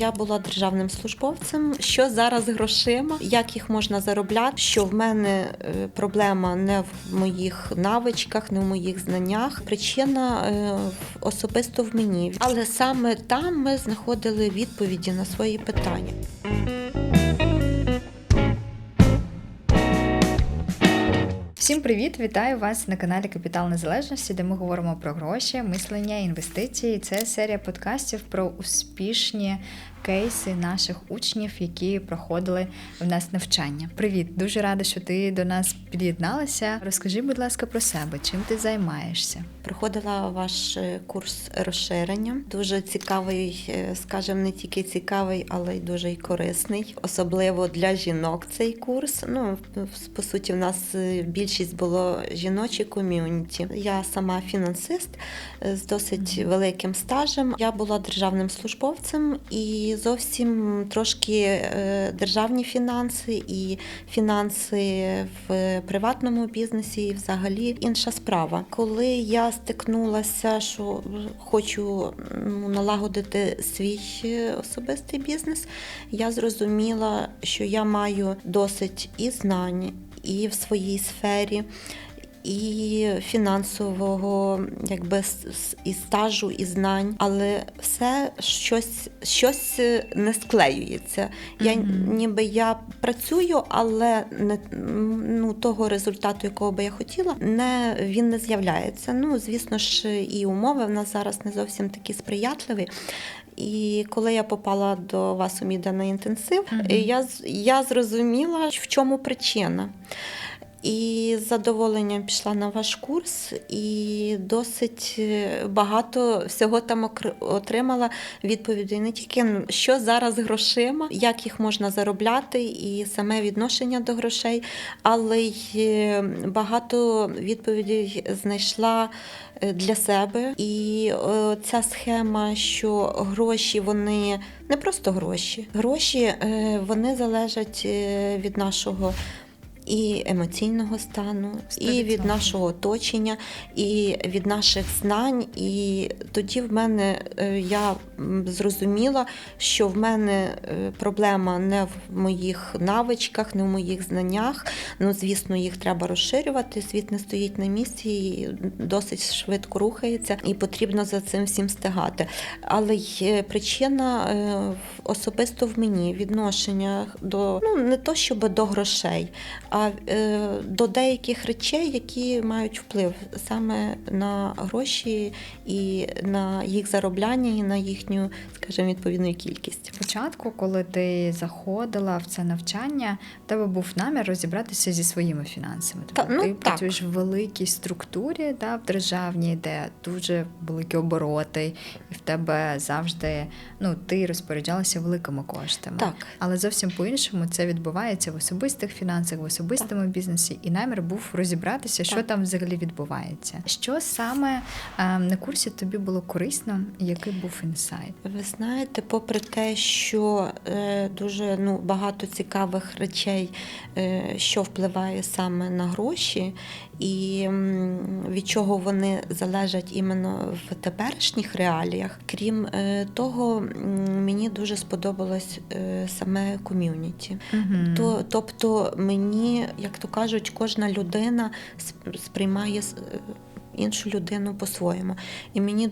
Я була державним службовцем. Що зараз грошима, як їх можна заробляти? Що в мене е, проблема не в моїх навичках, не в моїх знаннях. Причина е, особисто в мені. Але саме там ми знаходили відповіді на свої питання. Всім привіт! Вітаю вас на каналі Капітал Незалежності, де ми говоримо про гроші, мислення, інвестиції. Це серія подкастів про успішні кейси наших учнів, які проходили в нас навчання. Привіт, дуже рада, що ти до нас під'єдналася. Розкажи, будь ласка, про себе, чим ти займаєшся? Проходила ваш е, курс розширення. Дуже цікавий, е, скажімо, не тільки цікавий, але й дуже й корисний, особливо для жінок цей курс. Ну, по суті, в нас е, більшість було жіночі ком'юніті. Я сама фінансист з досить великим стажем. Я була державним службовцем і зовсім трошки е, державні фінанси і фінанси в приватному бізнесі, і взагалі інша справа. Коли я стикнулася, що хочу ну, налагодити свій особистий бізнес, я зрозуміла, що я маю досить і знань, і в своїй сфері. І фінансового, якби і стажу, і знань, але все щось, щось е, не склеюється. Я ніби я працюю, але не ну, того результату, якого би я хотіла, не він не з'являється. Ну, звісно ж, і умови в нас зараз не зовсім такі сприятливі. І коли я попала до вас у Міда на інтенсив, Мгм. я, я зрозуміла, в чому причина. І з задоволенням пішла на ваш курс, і досить е, багато всього там отримала відповідей не тільки що зараз грошима, як їх можна заробляти, і саме відношення до грошей, але й е, багато відповідей знайшла е, для себе. І ця схема, що гроші вони не просто гроші, гроші вони залежать від нашого і емоційного стану, і від нашого оточення, і від наших знань. І тоді в мене е, я зрозуміла, що в мене е, проблема не в моїх навичках, не в моїх знаннях. Ну, звісно, їх треба розширювати. Світ не стоїть на місці і досить швидко рухається, і потрібно за цим всім стигати. Але й е, причина особисто в мені відношення до ну не то, щоб до грошей, а е, до деяких речей, які мають вплив саме на гроші і на їх заробляння, і на їхню, скажімо, відповідну кількість. Спочатку, коли ти заходила в це навчання, в тебе був намір розібратися зі своїми фінансами. Та, Тобто ну, ти так. працюєш в великій структурі, да, в державній, де дуже великі обороти, і в тебе завжди ну, ти розпоряджалася великими коштами. Так. Але зовсім по-іншому це відбувається в особистих фінансах, в особистому бізнесі, і намір був розібратися, що Так. там взагалі відбувається. Що саме е, на курсі тобі було корисно, який був інсайт? Ви знаєте, попри те, що е, дуже ну, багато цікавих речей, е, що впливає саме на гроші, і від чого вони залежать іменно в теперішніх реаліях. Крім е, того, мені дуже сподобалось е, саме ком'юніті. Угу. То, тобто мені, як то кажуть, кожна людина сп- сприймає іншу людину по-своєму. І мені,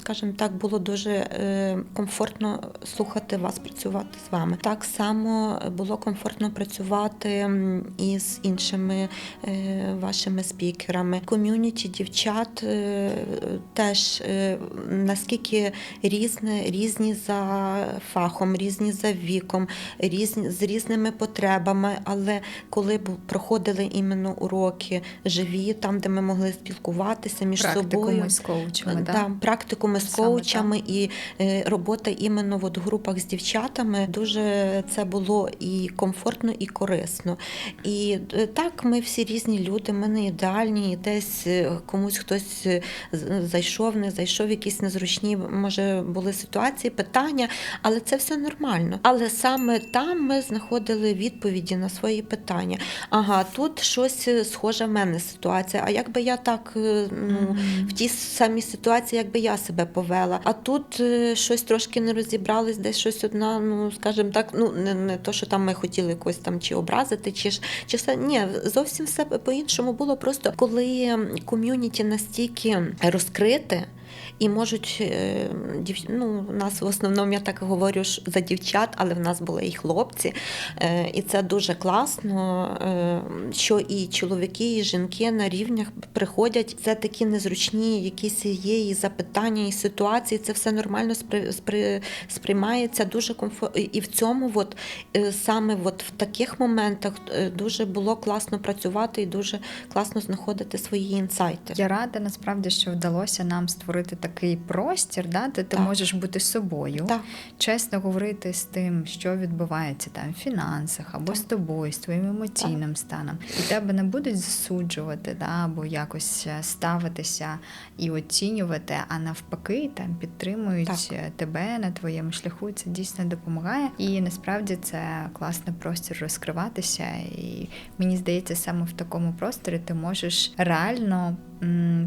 скажімо так, було дуже е, комфортно слухати вас, працювати з вами. Так само було комфортно працювати м, із іншими е, вашими спікерами. Ком'юніті дівчат е, теж наскільки різне, різні за фахом, різні за віком, різні з різними потребами. Але коли проходили іменно уроки живі, там, де ми могли спілкуватися між Практикуми собою. з коучами, да? Да, практикуми з Саме коучами і е, робота іменно в групах з дівчатами дуже це було і комфортно, і корисно. І е, так, ми всі різні люди, ми не ідеальні, і десь е, комусь хтось е, зайшов, не зайшов, якісь незручні, може, були ситуації, питання, але це все нормально. Але саме там ми знаходили відповіді на свої питання. Ага, тут щось е, схоже в мене ситуація. А якби я так е, е, ну, в тій самій ситуації, якби я себе повела. А тут е, щось трошки не розібрались, десь щось одна, ну скажімо так, ну не, не то, що там ми хотіли якось там чи образити, чи чи все ні, зовсім все по-іншому було. Просто коли ком'юніті настільки розкрите. І можуть е, ну, у нас в основному я так говорю за дівчат, але в нас були і хлопці. Е, І це дуже класно, е, що і чоловіки, і жінки на рівнях приходять. Це такі незручні якісь є і запитання, і ситуації. Це все нормально спри... спри... сприймається дуже комфортно. І в цьому, от, саме от в таких моментах, дуже було класно працювати і дуже класно знаходити свої інсайти. Я рада насправді, що вдалося нам створити такий простір, да, де ти Так. можеш бути собою, Так. чесно говорити з тим, що відбувається там в фінансах або Так. з тобою, з твоїм емоційним станом. І тебе не будуть засуджувати, да, або якось е, ставитися і оцінювати, а навпаки, там підтримують Так. е, тебе на твоєму шляху. Це дійсно допомагає. І насправді це класний простір розкриватися. І мені здається, саме в такому просторі ти можеш реально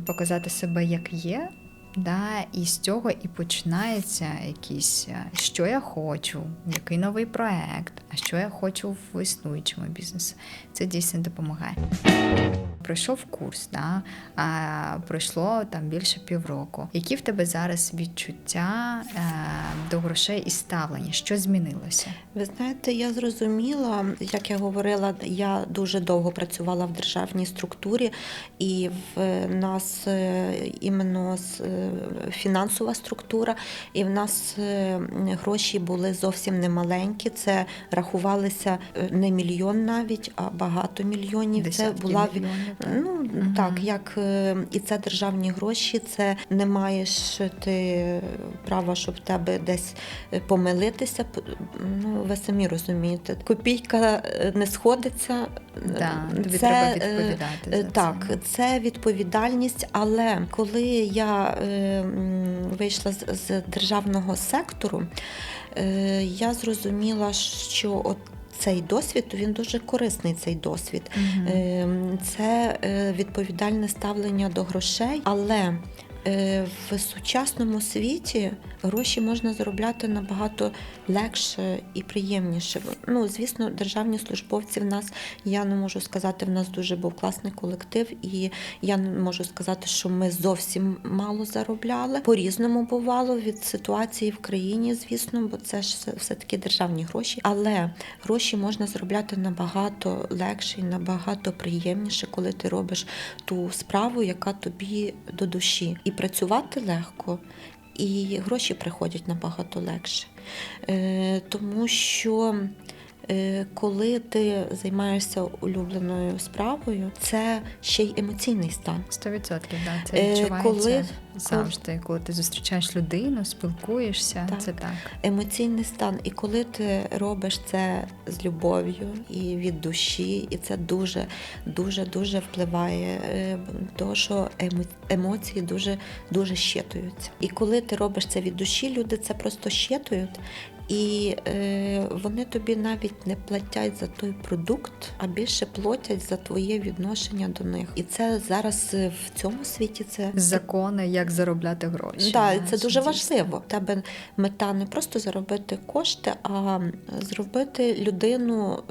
показати себе як є. Да, і з цього і починається якісь, е, що я хочу, який новий проект, а що я хочу в існуючому бізнесі. Це дійсно допомагає. Пройшов курс, да, а пройшло там більше півроку. Які в тебе зараз відчуття е, до грошей і ставлення? Що змінилося? Ви знаєте, я зрозуміла, як я говорила, я дуже довго працювала в державній структурі, і в нас е, іменно е, фінансова структура, і в нас гроші були зовсім немаленькі. Це рахувалися не мільйон навіть, а багато мільйонів. Десятки це була мільйонів? Ну так, як е, і це державні гроші, це не маєш ти права, щоб в тебе десь е, помилитися. Ну, ви самі розумієте, копійка е, не сходиться. Да, тобі Це, треба е, відповідати е, за Так, це. це відповідальність, але коли я е, вийшла з, з державного сектору, е, я зрозуміла, що от цей досвід він дуже корисний. Цей досвід. Ем, Це е, відповідальне ставлення до грошей, але в сучасному світі гроші можна заробляти набагато легше і приємніше. Ну, звісно, державні службовці в нас, я не можу сказати, в нас дуже був класний колектив, і я не можу сказати, що ми зовсім мало заробляли. По-різному бувало від ситуації в країні, звісно, бо це ж все- все-таки державні гроші. Але гроші можна заробляти набагато легше і набагато приємніше, коли ти робиш ту справу, яка тобі до душі. І працювати легко, і гроші приходять набагато легше. Е, тому що коли ти займаєшся улюбленою справою, це ще й емоційний стан. Сто відсотків, да, це Е, відчувається коли- завжди. Коли ти зустрічаєш людину, спілкуєшся, Так. це так. емоційний стан. І коли ти робиш це з любов'ю і від душі, і це дуже, дуже, дуже впливає, е, то що емо- емоції дуже, дуже щитуються. І коли ти робиш це від душі, люди це просто щитують. І е, вони тобі навіть не платять за той продукт, а більше платять за твоє відношення до них. І це зараз е, в цьому світі це Закони, як заробляти гроші. Да, да, це дуже важливо. У тебе мета не просто заробити кошти, а зробити людину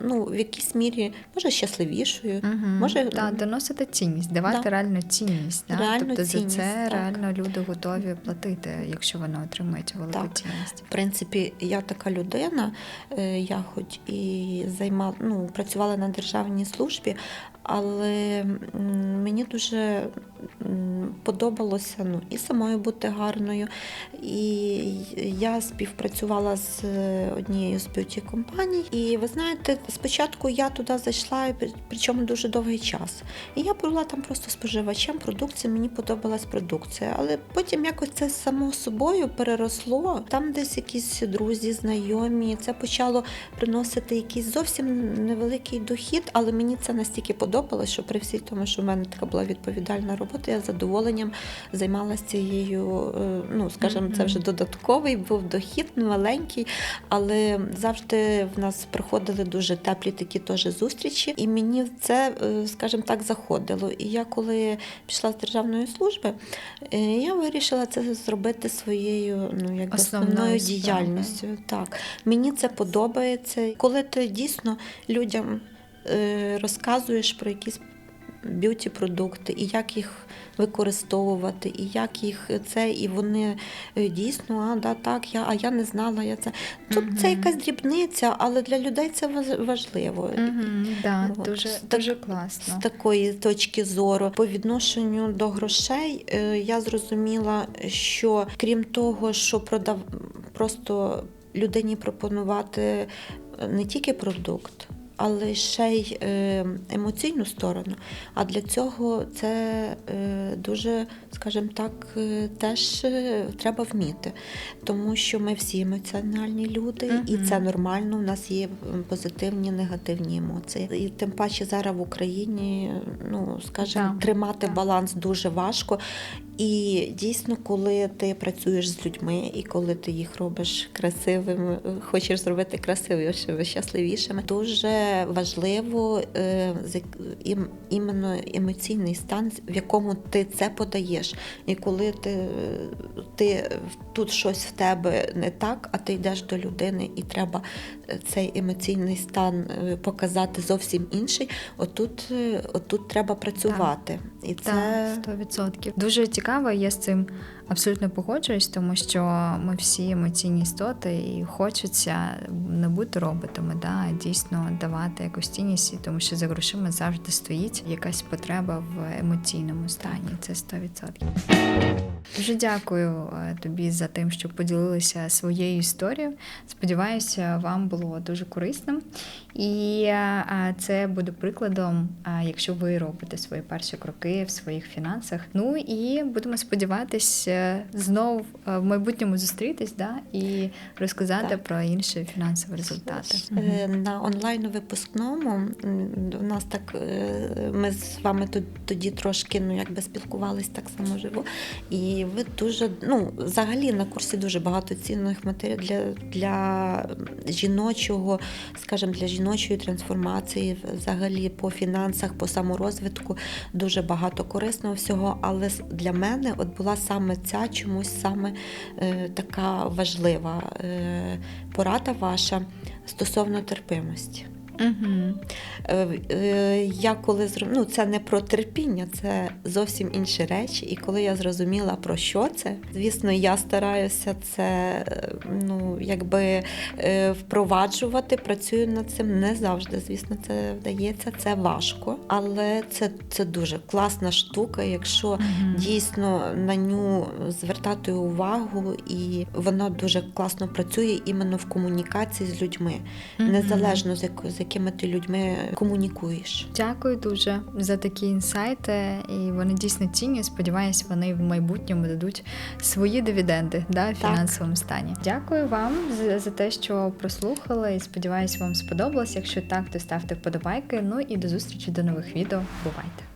ну, в якійсь мірі може щасливішою. Мгм. Може, да, доносити цінність, давати Да. реальну цінність. Да? Реальну тобто за це так. реально люди готові платити, якщо вони отримують велику Так. цінність. В принципі, я така людина, е, я хоч і займала, ну, працювала на державній службі, але мені дуже подобалося ну, і самою бути гарною. І я співпрацювала з е, однією з б'юті компаній. І ви знаєте, спочатку я туди зайшла, причому дуже довгий час. І я була там просто споживачем продукції, мені подобалась продукція. Але потім якось це само собою переросло. Там десь якісь друзі, знайомі. Це почало приносити якийсь зовсім невеликий дохід, але мені це настільки подобалось, що при всій тому, що в мене така була відповідальна робота. Роботу. Я з задоволенням займалася цією, е, ну скажімо, це вже додатковий був дохід, маленький, але завжди в нас проходили дуже теплі такі теж зустрічі, і мені це, е, скажімо так, заходило. І я коли пішла з державної служби, е, я вирішила це зробити своєю ну, якби Основною основною діяльністю. Так, мені це подобається. Коли ти дійсно людям розказуєш про якісь б'юті продукти і як їх використовувати, і як їх це, і вони е, дійсно, а да, так, я, а я не знала, я це. Тут це якась дрібниця, але для людей це важ- важливо. Угу, да, От. дуже, Так- дуже З такої точки зору, по відношенню до грошей, е, я зрозуміла, що крім того, що продав просто людині пропонувати е, не тільки продукт. Але ще й е, емоційну сторону. А для цього це е, дуже, скажімо так, е, теж треба вміти. Тому що ми всі емоціональні люди, і це нормально. У нас є позитивні, негативні емоції. І тим паче зараз в Україні, ну скажімо, Да, тримати так. баланс дуже важко. І дійсно, коли ти працюєш з людьми, і коли ти їх робиш красивими, хочеш зробити красивішими, щасливішими, дуже важливо е, іменно емоційний стан, в якому ти це подаєш. І коли ти, ти тут щось в тебе не так, а ти йдеш до людини, і треба цей емоційний стан е, показати зовсім інший. Отут, е, отут треба працювати. І це Так, сто відсотків. Дуже цікаво, я з цим абсолютно погоджуюсь, тому що ми всі емоційні істоти і хочеться не бути роботами, да, а дійсно давати якусь цінність, тому що за грошима завжди стоїть якась потреба в емоційному стані. Це 100%. Дуже дякую е, тобі за тим, що поділилися своєю історією. Сподіваюся, вам було дуже корисним. І е, це буде прикладом, е, якщо ви робите свої перші кроки в своїх фінансах. Ну і будемо сподіватися знову е, в майбутньому зустрітись да, і розказати Так. про інші фінансові результати. Е, На онлайн випускному у нас так е, ми з вами тут тоді трошки ну якби спілкувались так само живо. І ви дуже ну взагалі на курсі дуже багато цінних матеріалів для, для жіночого, скажімо, для жіночої трансформації, взагалі по фінансах, по саморозвитку дуже багато корисного всього. Але для мене от була саме ця чомусь саме е, така важлива е, порада ваша стосовно терпимості. Угу. Я коли зро- ну, це не про терпіння, це зовсім інші речі. І коли я зрозуміла про що це, звісно, я стараюся це е, ну, якби впроваджувати, працюю над цим не завжди. Звісно, це вдається, це важко, але це, це дуже класна штука, якщо дійсно на ню звертати увагу, і вона дуже класно працює іменно в комунікації з людьми, незалежно з, яко- з якими ти людьми комунікуєш. Дякую дуже за такі інсайти, і вони дійсно цінні. Сподіваюсь, вони в майбутньому дадуть свої дивіденди да, в фінансовому стані. Дякую вам за, за те, що прослухали. І сподіваюсь, вам сподобалось. Якщо так, то ставте вподобайки. Ну і до зустрічі до нових відео. Бувайте!